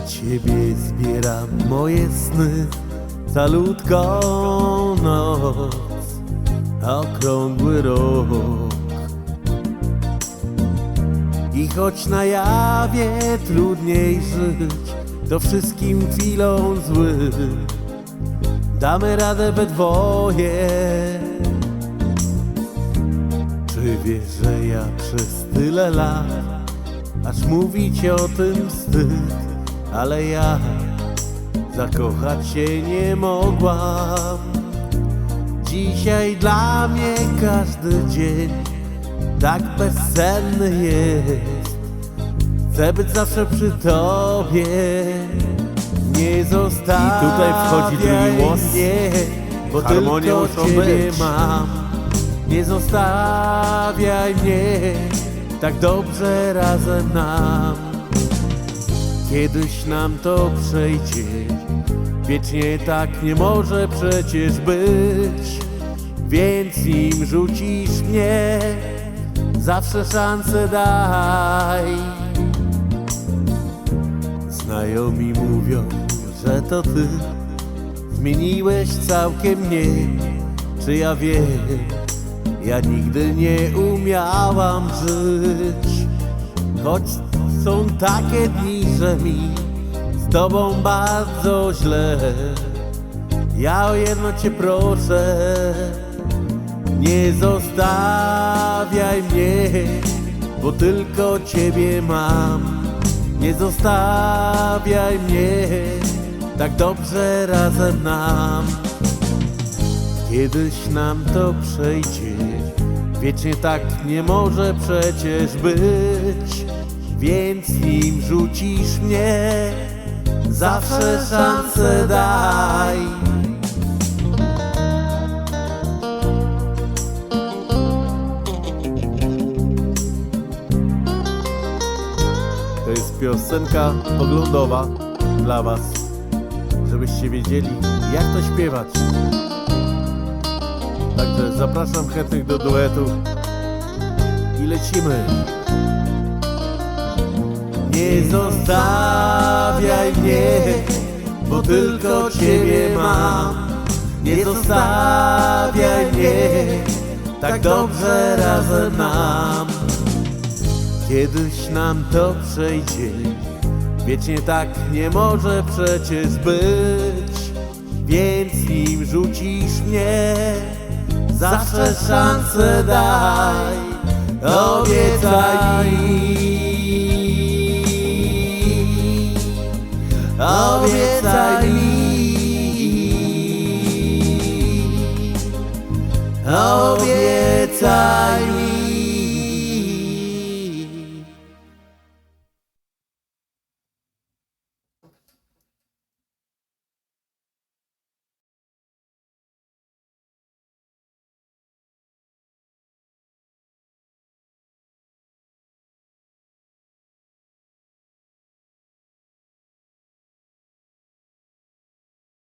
ciebie zbieram moje sny Calutką noc, okrągły rok. I choć na jawie trudniej żyć To wszystkim chwilą zły Damy radę we dwoje. Czy wiesz, że ja przez tyle lat Aż mówić o tym wstyd Ale ja zakochać się nie mogłam Dzisiaj dla mnie każdy dzień tak bezsenny jest Chcę być zawsze przy tobie Nie zostawiaj I tutaj wchodzi drugi głos. mnie Bo Harmonią tylko ciebie być. mam Nie zostawiaj mnie Tak dobrze razem nam Kiedyś nam to przejdzie. Wiecznie tak nie może przecież być. Więc nim rzucisz mnie Zawsze szansę daj. Znajomi mówią, że to ty. Zmieniłeś całkiem mnie. Czy ja wiem? Ja nigdy nie umiałam żyć. Choć są takie dni, że mi z tobą bardzo źle. Ja o jedno cię proszę Nie zostawiaj mnie Bo tylko ciebie mam. Nie zostawiaj mnie Tak dobrze razem nam. Kiedyś nam to przejdzie Wiecznie tak nie może przecież być Więc nim rzucisz mnie Zawsze szansę daj To jest piosenka oglądowa dla was Żebyście wiedzieli jak to śpiewać Także zapraszam chętnych do duetu i lecimy. Nie zostawiaj mnie, bo tylko Ciebie mam. Nie zostawiaj mnie, tak dobrze razem nam. Kiedyś nam to przejdzie, wiecznie tak nie może przecież być. Więc nim rzucisz mnie, zawsze szansę daj. Obiecaj Obiecaj mi